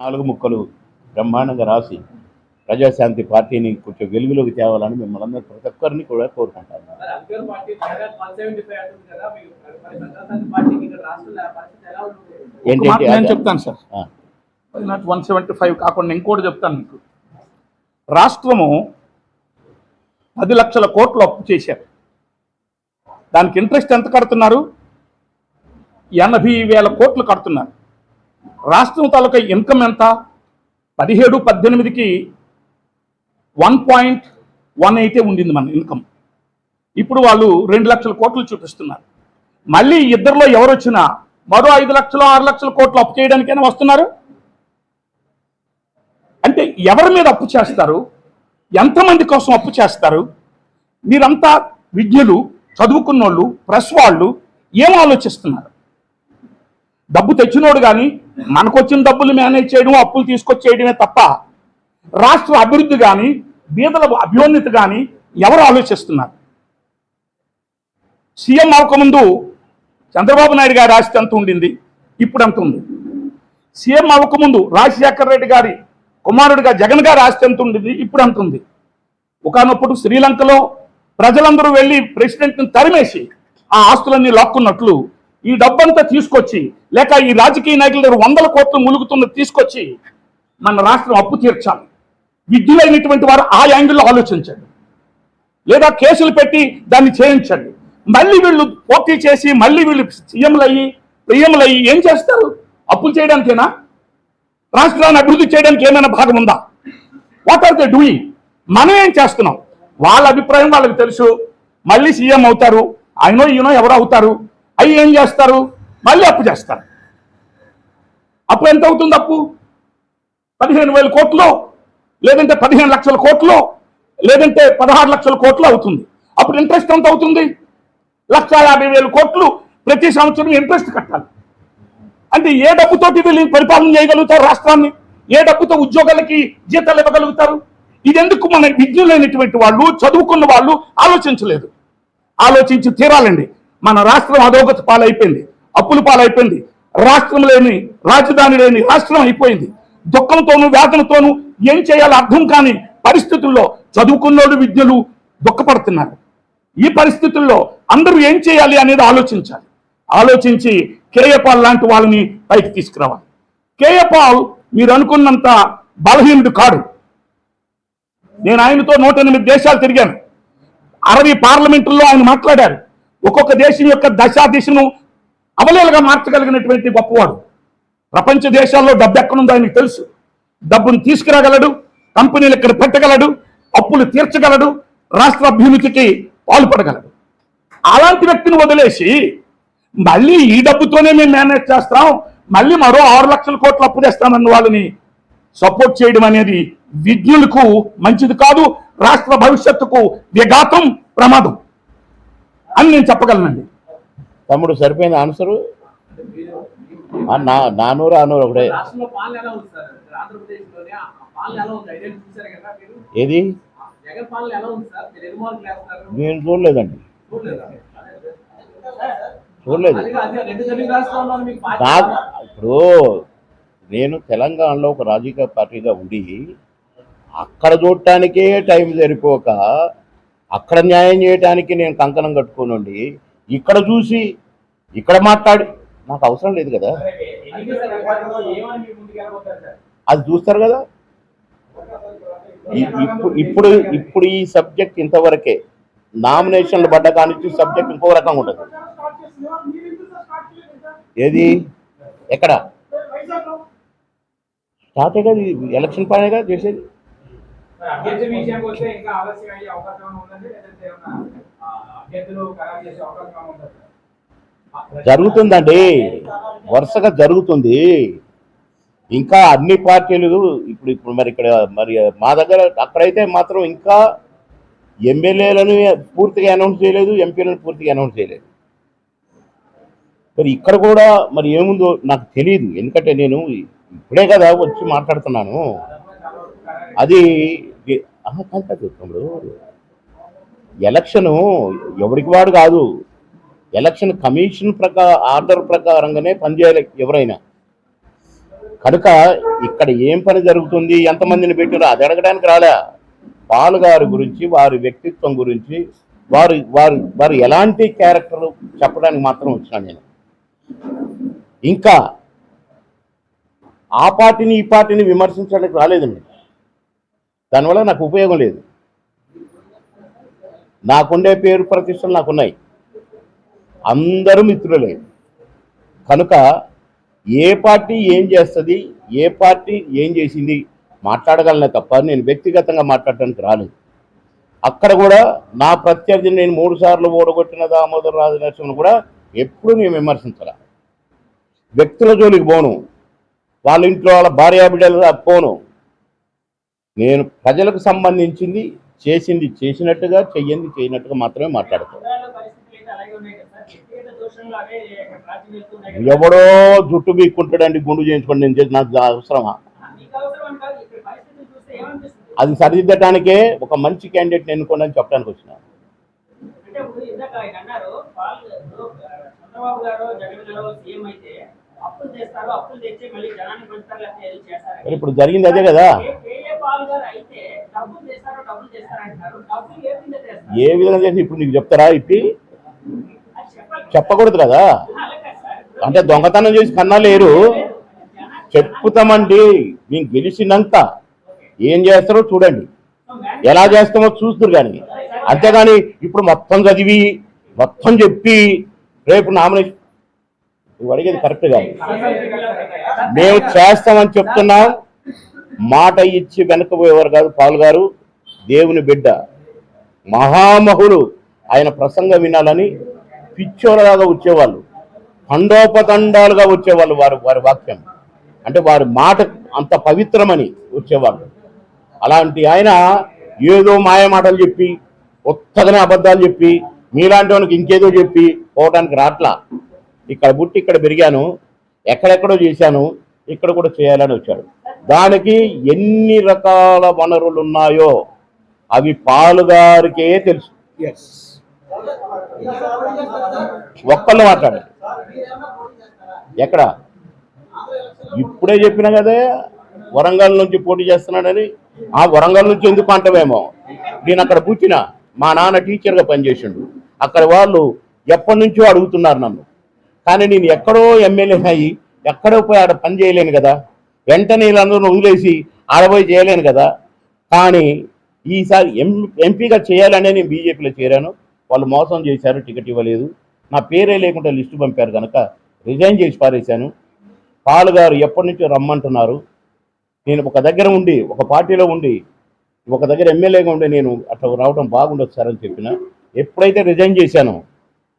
నాలుగు ముక్కలు బ్రహ్మాండంగా రాసి ప్రజాశాంతి పార్టీని కొంచెం వెలుగులోకి తేవాలని మిమ్మల్ని అందరూ ప్రతి ఒక్కరిని కూడా కోరుకుంటాను. మరి అధికార party Jagan one seventy five అంటుంది కదా మీకు మరి ప్రజాతంత్ర పార్టీకి ఇక్కడ రాష్ట్రంలో ఆ పరిస్థితి ఎలా ఉంటుంది ఒక ఏంటి మాట నేను? చెప్తాను sir. Not one seventy five కాకుండా ఇంకోటి చెప్తాను మీకు. రాష్ట్రము పది లక్షల కోట్లు అప్పు చేశారు. దానికి ఇంట్రెస్ట్ ఎంత కడుతున్నారు? ఎనభై వేల కోట్లు కడుతున్నారు. రాష్ట్రం తాలూకా ఇన్కమ్ ఎంత? పదిహేడు పద్దెనిమిదికి వన్ పాయింట్ వన్ అయితే ఉండింది మన ఇన్కమ్. ఇప్పుడు వాళ్ళు రెండు లక్షల కోట్లు చూపిస్తున్నారు. మళ్ళీ ఇద్దరిలో ఎవరు వచ్చినా మరో ఐదు లక్షలు ఆరు లక్షల కోట్లు అప్పు చేయడానికైనా వస్తున్నారు? అంటే ఎవరి మీద అప్పు చేస్తారు? ఎంతమంది కోసం అప్పు చేస్తారు? మీరంతా విజ్ఞులు చదువుకున్నోళ్ళు ప్రెస్ వాళ్ళు ఏం ఆలోచిస్తున్నారు? డబ్బు తెచ్చినోడు కానీ మనకొచ్చిన డబ్బులు మేనేజ్ చేయడం అప్పులు తీసుకొచ్చేయడమే తప్ప రాష్ట్ర అభివృద్ధి కానీ బీదల అభ్యోన్నతి కానీ ఎవరు ఆలోచిస్తున్నారు? సీఎం అవ్వకముందు చంద్రబాబు నాయుడు గారి ఆస్తి ఎంత ఉండింది? ఇప్పుడు ఎంత ఉంది? సీఎం అవ్వకముందు రాజశేఖర రెడ్డి గారి కుమారుడిగా జగన్ గారి ఆస్తి ఎంత ఉండింది? ఇప్పుడు ఎంత ఉంది? ఒకనప్పుడు శ్రీలంకలో ప్రజలందరూ వెళ్ళి ప్రెసిడెంట్ని తరిమేసి ఆ ఆస్తులన్నీ లాక్కున్నట్లు ఈ డబ్బంతా తీసుకొచ్చి లేక ఈ రాజకీయ నాయకుల దగ్గర వందల కోట్లు ములుగుతున్న తీసుకొచ్చి మన రాష్ట్రం అప్పు తీర్చాలి. విద్యులైనటువంటి వారు ఆ యాంగిల్లో ఆలోచించండి. లేదా కేసులు పెట్టి దాన్ని చేయించండి. మళ్ళీ వీళ్ళు పోటీ చేసి మళ్ళీ వీళ్ళు సీఎంలు అయ్యి పిఎంలు అయ్యి ఏం చేస్తారు? అప్పులు చేయడానికేనా? రాష్ట్రాన్ని అభివృద్ధి చేయడానికి ఏమైనా భాగం ఉందా? వాట్ ఆర్ దే డూయింగ్ మనం ఏం చేస్తున్నాం? వాళ్ళ అభిప్రాయం వాళ్ళకి తెలుసు. మళ్ళీ సీఎం అవుతారు. ఆయనో ఈయనో ఎవరు అవుతారు. అవి ఏం చేస్తారు? మళ్ళీ అప్పు చేస్తారు. అప్పు ఎంత అవుతుంది అప్పు? పదిహేను వేల కోట్లు. లేదంటే పదిహేను లక్షల కోట్లు. లేదంటే పదహారు లక్షల కోట్లు అవుతుంది. అప్పుడు ఇంట్రెస్ట్ ఎంత అవుతుంది? లక్ష యాభై వేల కోట్లు ప్రతి సంవత్సరం ఇంట్రెస్ట్ కట్టాలి. అంటే ఏ డబ్బుతోటి వీళ్ళు పరిపాలన చేయగలుగుతారు రాష్ట్రాన్ని? ఏ డబ్బుతో ఉద్యోగాలకి జీతాలు ఇవ్వగలుగుతారు? ఇది ఎందుకు మన విజ్ఞులైనటువంటి వాళ్ళు చదువుకున్న వాళ్ళు ఆలోచించలేదు. ఆలోచించి తీరాలండి. మన రాష్ట్రం అధోగతి పాలైపోయింది అప్పుల పాలైపోయింది రాష్ట్రం లేని రాజధాని లేని రాష్ట్రం అయిపోయింది. దుఃఖంతోనూ వేదనతోనూ ఏం చేయాలో అర్థం కాని పరిస్థితుల్లో చదువుకున్నోడు విద్యలు దుఃఖపడుతున్నారు. ఈ పరిస్థితుల్లో అందరూ ఏం చేయాలి అనేది ఆలోచించాలి. ఆలోచించి కేయపాల్ లాంటి వాళ్ళని పైకి తీసుకురావాలి. కేయపాల్ మీరు అనుకున్నంత బలహీనుడు కాడు. నేను ఆయనతో నూట ఎనిమిది దేశాలు తిరిగాను. అరవై పార్లమెంటుల్లో ఆయన మాట్లాడారు. ఒక్కొక్క దేశం యొక్క దశా దిశను అవలేలుగా మార్చగలిగినటువంటి గొప్పవాడు. ప్రపంచ దేశాల్లో డబ్బు ఎక్కడుందో ఆయనకు తెలుసు. డబ్బును తీసుకురాగలడు కంపెనీలు ఇక్కడ పెట్టగలడు అప్పులు తీర్చగలడు రాష్ట్ర అభ్యున్నతికి పాల్పడగలడు అలాంటి వ్యక్తిని వదిలేసి మళ్ళీ ఈ డబ్బుతోనే మేము మేనేజ్ చేస్తాం మళ్ళీ మరో ఆరు లక్షల కోట్లు అప్పు చేస్తామన్న వాళ్ళని సపోర్ట్ చేయడం అనేది విజ్ఞులకు మంచిది కాదు రాష్ట్ర భవిష్యత్తుకు విఘాతం ప్రమాదం. అని నేను చెప్పగలనండి. తమ్ముడు సరిపోయిన ఆన్సరు? నా నానూరు ఆనూరు ఒకటే. రాష్ట్రంలో పాలన ఎలా ఉంది సార్? ఆంధ్రప్రదేశ్లోనే ఆ పాలన ఎలా ఉంది? ఐడెంటి చూసారు కదా మీరు? ఏది? నేను చూడలేదండి. చూడలేదా? నాకు ఇప్పుడు నేను తెలంగాణలో ఒక రాజకీయ పార్టీగా ఉండి అక్కడ చూడటానికే టైం సరిపోక అక్కడ న్యాయం చేయడానికి నేను కంకణం కట్టుకోనండి. ఇక్కడ చూసి ఇక్కడ మాట్లాడి నాకు అవసరం లేదు కదా. అది చూస్తారు కదా. ఇప్పుడు ఇప్పుడు ఇప్పుడు ఈ సబ్జెక్ట్ ఇంతవరకే నామినేషన్లు పడ్డ కానిచ్చి సబ్జెక్ట్ ఇంకో రకంగా ఉంటుంది. ఏది? ఎక్కడ? స్టార్ట్ కదా ఎలక్షన్ పైనగా చేసేది. అభ్యర్థి విషయానికి వస్తే ఇంకా ఆలస్యం అయ్యే అవకాశం ఉందండి? లేదంటే అభ్యర్థులు ఖరారు చేసే అవకాశం ఉందండి జరుగుతుందండి. వరుసగా జరుగుతుంది. ఇంకా అన్ని పార్టీలు ఇప్పుడు ఇప్పుడు మరి ఇక్కడ మరి మా దగ్గర అక్కడైతే మాత్రం ఇంకా ఎమ్మెల్యేలను పూర్తిగా అనౌన్స్ చేయలేదు ఎంపీలను పూర్తిగా అనౌన్స్ చేయలేదు. మరి ఇక్కడ కూడా మరి ఏముందో నాకు తెలియదు ఎందుకంటే నేను ఇప్పుడే కదా వచ్చి మాట్లాడుతున్నాను. అది కాదు, కాదు తమ్ముడు ఎలక్షను ఎవరికి వాడు కాదు. ఎలక్షన్ కమిషన్ ప్రకార ఆర్డర్ ప్రకారంగానే పనిచేయాలి ఎవరైనా. కనుక ఇక్కడ ఏం పని జరుగుతుంది? ఎంతమందిని పెట్టారో? అది అడగడానికి రాలే. పాల్ గారి గురించి వారి వ్యక్తిత్వం గురించి వారు వారు వారు ఎలాంటి క్యారెక్టర్ చెప్పడానికి మాత్రం వచ్చినా నేను. ఇంకా ఆ పార్టీని ఈ పార్టీని విమర్శించడానికి రాలేదండి. దానివల్ల నాకు ఉపయోగం లేదు. నాకుండే పేరు ప్రతిష్టలు నాకున్నాయి. అందరూ మిత్రులే. కనుక ఏ పార్టీ ఏం చేస్తుంది ఏ పార్టీ ఏం చేసింది మాట్లాడగలనే తప్ప నేను వ్యక్తిగతంగా మాట్లాడటానికి రాలేదు. అక్కడ కూడా నా ప్రత్యర్థిని నేను మూడు సార్లు ఓడగొట్టిన దామోదర్ రాజు నరసింహను కూడా ఎప్పుడు నేను విమర్శించాల. వ్యక్తుల జోలికి పోను. వాళ్ళ ఇంట్లో వాళ్ళ భార్యా బిడ్డలు పోను. నేను ప్రజలకు సంబంధించింది చేసింది చేసినట్టుగా చెయ్యింది చేయనట్టుగా మాత్రమే మాట్లాడతాను. ఎవడో జుట్టు బీక్కుంటాడండి గుండు చేయించుకోండి నేను చేసి నాకు అవసరమా? అది సరిదిద్దటానికే ఒక మంచి క్యాండిడేట్ ఎన్నుకోండి అని చెప్పడానికి వచ్చిన. చంద్రబాబు గారు జగన్ గారు సీఎం అయితే ఇప్పుడు జరిగింది అదే కదా? ఏ- విధంగా చేసి ఇప్పుడు నీకు చెప్తారా ఇప్పి? చెప్పకూడదు కదా? అంటే దొంగతనం చేసి కన్నా లేరు. చెప్పుతామండి. మేము గెలిచినాక ఏం చేస్తారో చూడండి. ఎలా చేస్తామో చూస్తురు కానీ. అంతేగాని ఇప్పుడు మొత్తం చదివి మొత్తం చెప్పి రేపు నామినేషన్ నువ్వు అడిగేది కరెక్ట్ కాదు. మేము చేస్తామని చెప్తున్నాం. మాట ఇచ్చి వెనకపోయేవారు కాదు పాల్ గారు దేవుని బిడ్డ. మహామహులు. ఆయన ప్రసంగం వినాలని పిచ్చోరలాగా వచ్చేవాళ్ళు. తండోపతండాలుగా వచ్చేవాళ్ళు వారి వారి వాక్యం. అంటే వారి మాట అంత పవిత్రమని వచ్చేవాళ్ళు. అలాంటి ఆయన ఏదో మాయ మాటలు చెప్పి ఒత్తగనే అబద్ధాలు చెప్పి మీలాంటి వాళ్ళకి ఇంకేదో చెప్పి పోవడానికి రాట్లా. ఇక్కడ పుట్టి ఇక్కడ పెరిగాను ఎక్కడెక్కడో చేశాను ఇక్కడ కూడా చేయాలని వచ్చాడు. దానికి ఎన్ని రకాల వనరులు ఉన్నాయో అవి పాలుగారికే తెలుసు. ఒక్కళ్ళు మాట్లాడారు ఎక్కడ? ఇప్పుడే చెప్పిన కదే వరంగల్ నుంచి పోటీ చేస్తున్నాడని ఆ వరంగల్ నుంచి ఎందుకు అంటవేమో? నేను అక్కడ కూర్చున్న మా నాన్న టీచర్గా పనిచేసిండు. అక్కడ వాళ్ళు ఎప్పటి నుంచో అడుగుతున్నారు నన్ను. కానీ నేను ఎక్కడో ఎమ్మెల్యే అయ్యి ఎక్కడో పోయి ఆడ పని చేయలేను కదా. వెంటనే వీళ్ళందరూ వదిలేసి ఆడపోయి చేయలేను కదా. కానీ ఈసారి ఎం ఎంపీగా చేయాలనే నేను బీజేపీలో చేరాను. వాళ్ళు మోసం చేశారు టికెట్ ఇవ్వలేదు. నా పేరే లేకుండా లిస్టు పంపారు కనుక రిజైన్ చేసి పారేశాను. పాలు గారు ఎప్పటి నుంచో రమ్మంటున్నారు. నేను ఒక దగ్గర ఉండి ఒక పార్టీలో ఉండి ఒక దగ్గర ఎమ్మెల్యేగా ఉండి నేను అట్లా రావడం బాగుండదు సార్ అని చెప్పిన ఎప్పుడైతే రిజైన్ చేశానో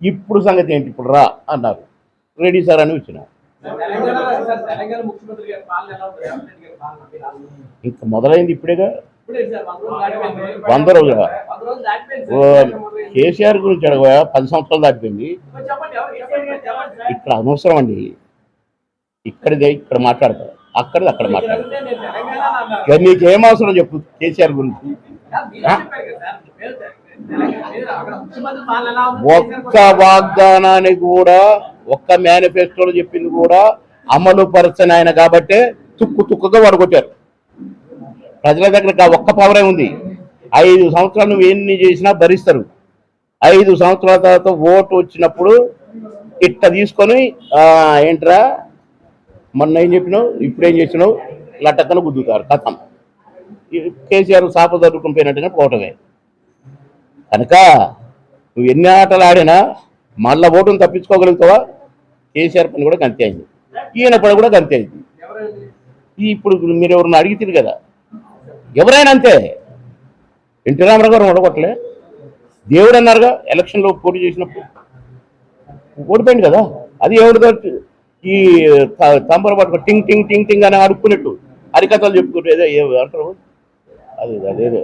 ఇప్పుడు సంగతి ఏంటి? ఇప్పుడు రా అన్నారు. రెడీ సార్ అని వచ్చిన. ఇంకా మొదలైంది ఇప్పుడేగా? ఇప్పుడే వంద రోజులుగా కేసీఆర్ గురించి అడగవా? పది సంవత్సరాలు దాటిపోయింది. ఇక్కడ అనవసరం అండి. ఇక్కడిదే ఇక్కడ మాట్లాడతారు అక్కడిది అక్కడ మాట్లాడతారు అడిగితే ఏం అవసరం చెప్పు కేసీఆర్ గురించి. ఒక్క వాగ్దానాన్ని కూడా ఒక్క మేనిఫెస్టోలో చెప్పింది కూడా అమలు పరచని ఆయన కాబట్టే తుక్కు తుక్కుగా వడగొట్టారు ప్రజల దగ్గర ఒక్క పవరే ఉంది. ఐదు సంవత్సరాలు నువ్వు ఎన్ని చేసినా భరిస్తారు. ఐదు సంవత్సరాల తర్వాత ఓటు వచ్చినప్పుడు ఇట్ట తీసుకొని ఏంట్రా మొన్న ఏం చెప్పినావు? ఇప్పుడు ఏం చేసినావు? లట్టక్కన గుద్దుతారు కథం. కేసీఆర్ సాప దొరుకుని పోయినట్టుగా పోవటమే. కనుక నువ్వు ఎన్ని ఆటలు ఆడినా మళ్ళా ఓటును తప్పించుకోగలుగుతావా? కేసీఆర్ పని కూడా గంతే అయింది. ఈయన పని కూడా గంతే అయింది. ఈ ఇప్పుడు మీరు ఎవరిని అడిగితే కదా? ఎవరైనా అంతే. ఎన్టీ రామారావు గారు ఉండగొట్టలే దేవుడు అన్నారుగా ఎలక్షన్లో పోటీ చేసినప్పుడు. ఓడిపోయింది కదా? అది ఎవరితో ఈ త- తంబర పట్టుకో టింగ్ టింగ్ టింగ్ టింగ్ అని అడుక్కున్నట్టు హరికథలు చెప్పుకుంటే ఏదో ఏ- అంటారు? అది అదేదో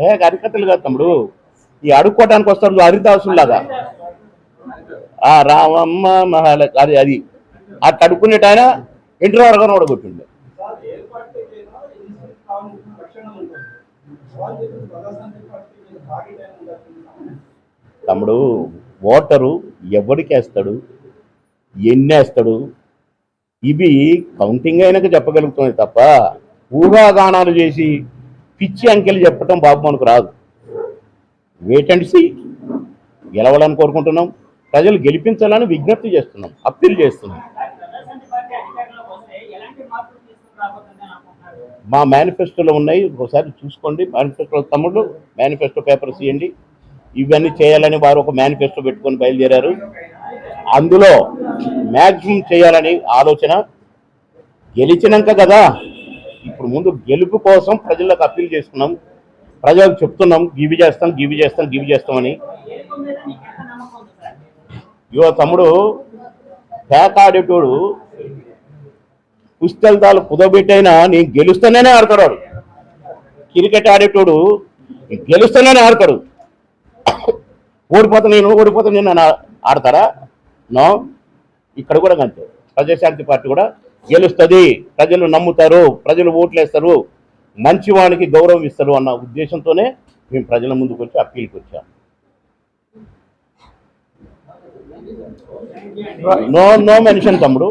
ఏ హరికథలు కాదు తమ్ముడు. ఈ అడుక్కోవడానికి వస్తారు హరిదాసుల్లాగా ఆ రామమ్మ మహాల అది అది. అట్లా అడుక్కునేట ఆయన ఇంటర్ వరకు ఓడగొట్టిండు. తమ్ముడు ఓటరు ఎవరికి వేస్తాడు ఎన్ని వేస్తాడు ఇవి కౌంటింగ్ అయినాక చెప్పగలుగుతుంది తప్ప ఊహాగానాలు చేసి పిచ్చి అంకెలు చెప్పటం బాబు మనకు రాదు. వెయిట్ అండ్ సీ గెలవాలని కోరుకుంటున్నాం. ప్రజలు గెలిపించాలని విజ్ఞప్తి చేస్తున్నాం అప్పీల్ చేస్తున్నాం. మా మేనిఫెస్టోలో ఉన్నాయి ఒకసారి చూసుకోండి. మేనిఫెస్టో తమ్ముళ్ళు మేనిఫెస్టో పేపర్స్ ఇవ్వండి. ఇవన్నీ చేయాలని వారు ఒక మేనిఫెస్టో పెట్టుకొని బయలుదేరారు. అందులో మ్యాక్సిమం చేయాలని ఆలోచన గెలిచినాక కదా. ఇప్పుడు ముందు గెలుపు కోసం ప్రజలకు అప్పీల్ చేసుకున్నాం. ప్రజలకు చెప్తున్నాం గివి చేస్తాం గివి చేస్తాం గివి చేస్తామని. యువ తమ్ముడు పేకాడేటోడు ఆడేటోడు కుదబెట్టైనా నేను గెలుస్తానే ఆడతాడు. వాడు. క్రికెట్ ఆడేటోడు గెలుస్తానే ఆడతాడు. ఓడిపోతా నేను ఓడిపోతా నేను ఆడతారా? నో. ఇక్కడ కూడా అంతే. ప్రజాశాంతి పార్టీ కూడా గెలుస్తుంది. ప్రజలు నమ్ముతారు ప్రజలు ఓట్లేస్తారు మంచివానికి గౌరవం ఇస్తారు అన్న ఉద్దేశంతోనే మేము ప్రజల ముందుకు వచ్చి అప్పీల్కి వచ్చాము నో నో మెన్షన్ తమ్ముడు.